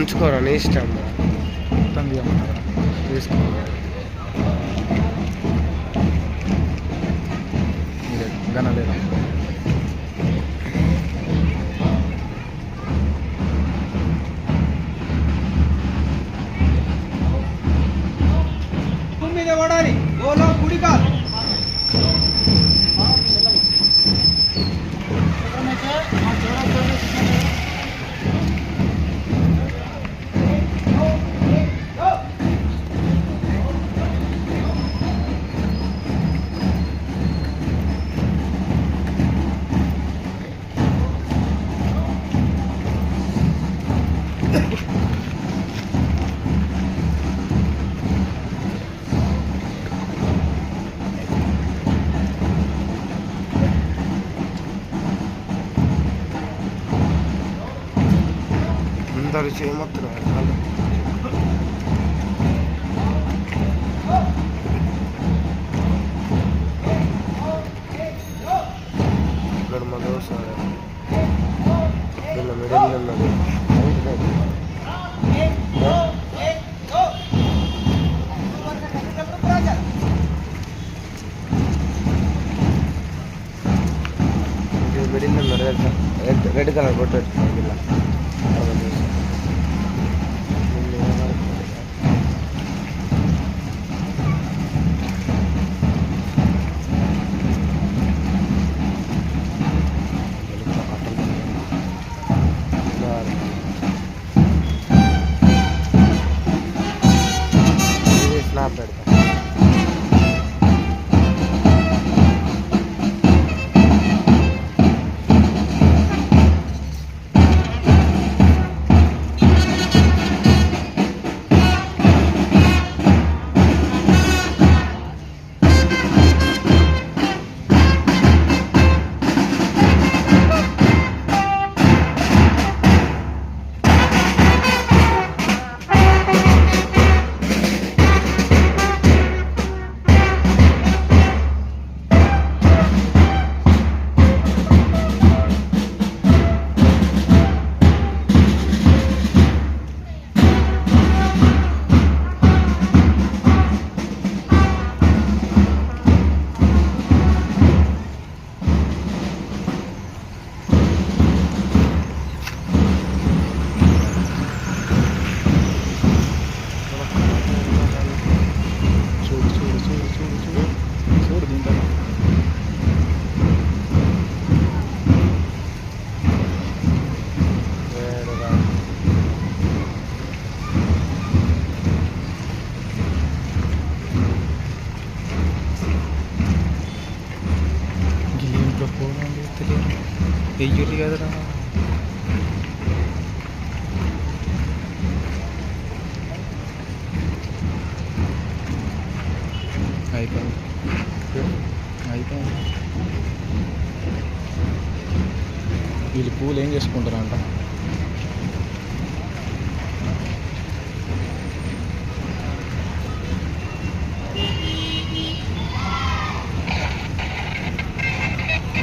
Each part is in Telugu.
ఉంచుకోరా నీ ఇష్టం మొత్తం తీసుకో. ಜಯ ಮಾತ್ರ ನಮ್ಮ ದೋಸೆ ಇಲ್ಲ ಮಿಡಲ್ ಮಿಡಿಲ್ ರೆಡ್ ಕಲರ್ ಕೊಟ್ಟು ಆಗಿಲ್ಲ వెయ్యి కదరా అయిపోయింది అయిపోయింది వీళ్ళు పూలు ఏం చేసుకుంటారంట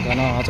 ఘన ఆచ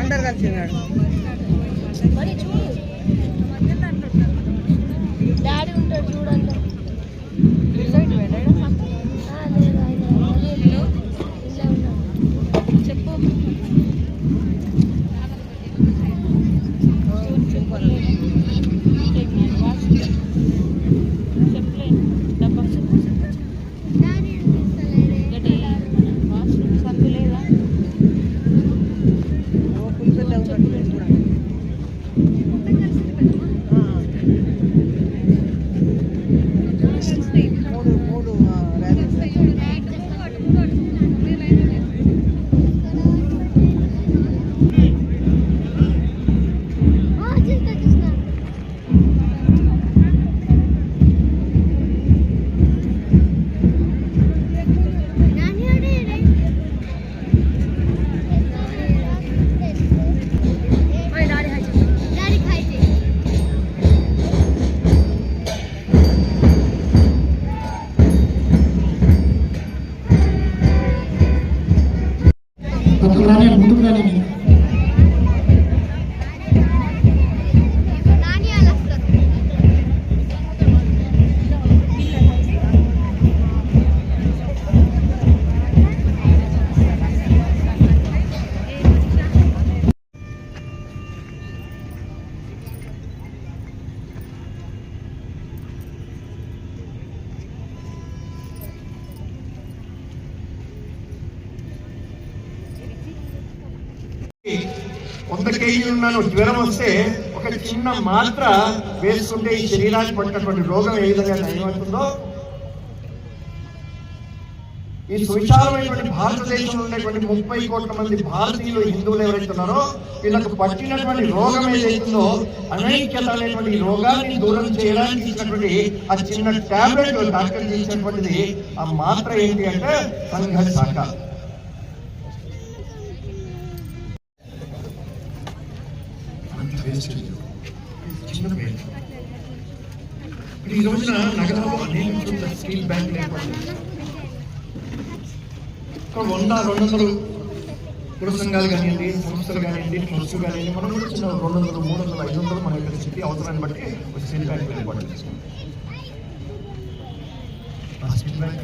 అందరు కలిసి Tak. వంద కేజీలు ఉన్నాను జ్వరం వస్తే ఒక చిన్న మాత్ర వేసుకుంటే ఈ శరీరానికి పట్టినటువంటి రోగం ఏ విధంగా నయమవుతుందో ఈ సువిశాలమైనటువంటి భారతదేశంలో ఉండేటువంటి ముప్పై కోట్ల మంది భారతీయులు హిందువులు ఎవరైతే ఉన్నారో వీళ్ళకు పట్టినటువంటి రోగం ఏదైతుందో అనైక్యత అనేటువంటి రోగాన్ని దూరం చేయడానికి ఇచ్చినటువంటి ఆ చిన్న టాబ్లెట్ డాక్టర్ ఇచ్చినటువంటిది ఆ మాత్ర ఏంటి అంటే సంఘ శాఖ అంత చిన్న పేరు ఈ రోజున నగరంలో అనేక చోట్ల స్టీల్ బ్యాంకులు ఏర్పడింది ఒక వంద రెండు వందలు కుల సంఘాలు కానివ్వండి సంస్థలు కానివ్వండి ట్రస్ట్ కానివ్వండి మనం కూడా చిన్న రెండు వందలు మూడు వందలు ఐదు వందలు మన యొక్క స్థితి అవసరాన్ని బట్టి ఒక స్టీల్ బ్యాంక్ ఏర్పాటు చేసుకుంటాం ఆ స్టీల్ బ్యాంక్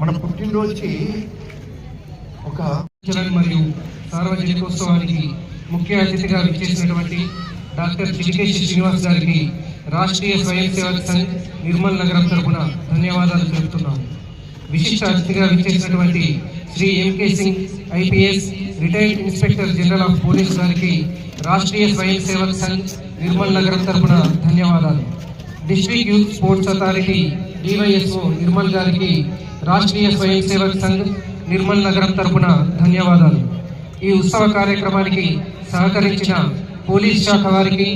మన పుట్టినరోజుకి ఒక మరియు సార్వజనికోత్సవానికి ముఖ్య అతిథిగా విచ్చేసినటువంటి డాక్టర్ చిలికేశి శ్రీనివాస్ గారికి రాష్ట్రీయ స్వయం సేవక్ సంఘ్ నిర్మల్ నగరం తరపున ధన్యవాదాలు తెలుపుతున్నాము. విశిష్ట అతిథిగా విచ్చేసినటువంటి Shri MK Singh IPS retired inspector general of police గారికి రాష్ట్రీయ స్వయం సేవక్ సంఘ్ నిర్మల్ నగరం తరపున ధన్యవాదాలు. District youth sports authority DYSO Nirmal గారికి రాష్ట్రీయ స్వయం సేవక్ సంఘ్ నిర్మల్ నగరం తరపున ధన్యవాదాలు. ఈ ఉత్సవ కార్యక్రమానికి సహకరించిన పోలీస్ శాఖ వారికి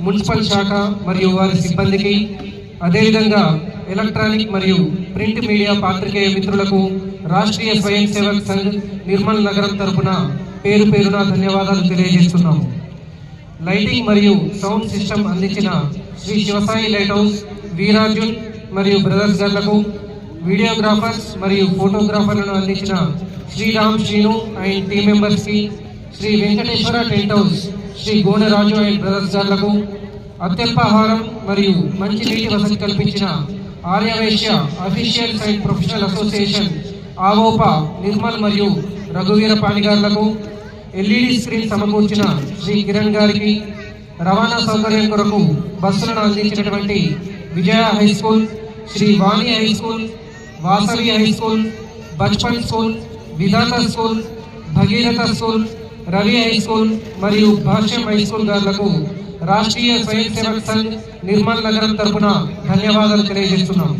మున్సిపల్ శాఖ మరియు వారి సిబ్బందికి అదేవిధంగా ఎలక్ట్రానిక్ మరియు ప్రింట్ మీడియా పాత్రికేయ మిత్రులకు రాష్ట్రీయ స్వయం సేవక్ సంఘ్ నిర్మల్ నగరం తరఫున పేరు పేరున ధన్యవాదాలు తెలియజేస్తున్నాము. లైటింగ్ మరియు సౌండ్ సిస్టమ్ అందించిన శ్రీ శివసాయి లైట్ హౌస్ వీరార్జున్ మరియు బ్రదర్స్ గార్లకు వీడియోగ్రాఫర్స్ మరియు ఫోటోగ్రాఫర్లను అందించిన శ్రీరామ్ శ్రీను అండ్ టీమ్ మెంబర్స్కి Sri Venkateswara tent house Sri Gonaraju and brothers గార్లకు అత్యల్పాహారం మరియు మంచి నీటి వసతి కల్పించిన Aryavysya officials and professional association Avopa Nirmal మరియు రఘువీర పాణిగార్లకు ఎల్ఈడి స్క్రీన్ సమకూర్చిన శ్రీ కిరణ్ గారికి రవాణా సౌకర్యం కొరకు బస్సులను అందించినటువంటి Vijaya high school Sri Vani high school Vasavi high school Bachpan school Vidhata school Bhagiratha school Ravi high school మరియు భాష్యం హై స్కూల్ గారులకు రాష్ట్రీయ స్వయం సేవక్ సంఘ్ నిర్మల్ నగరం తరఫున ధన్యవాదాలు తెలియజేస్తున్నాం.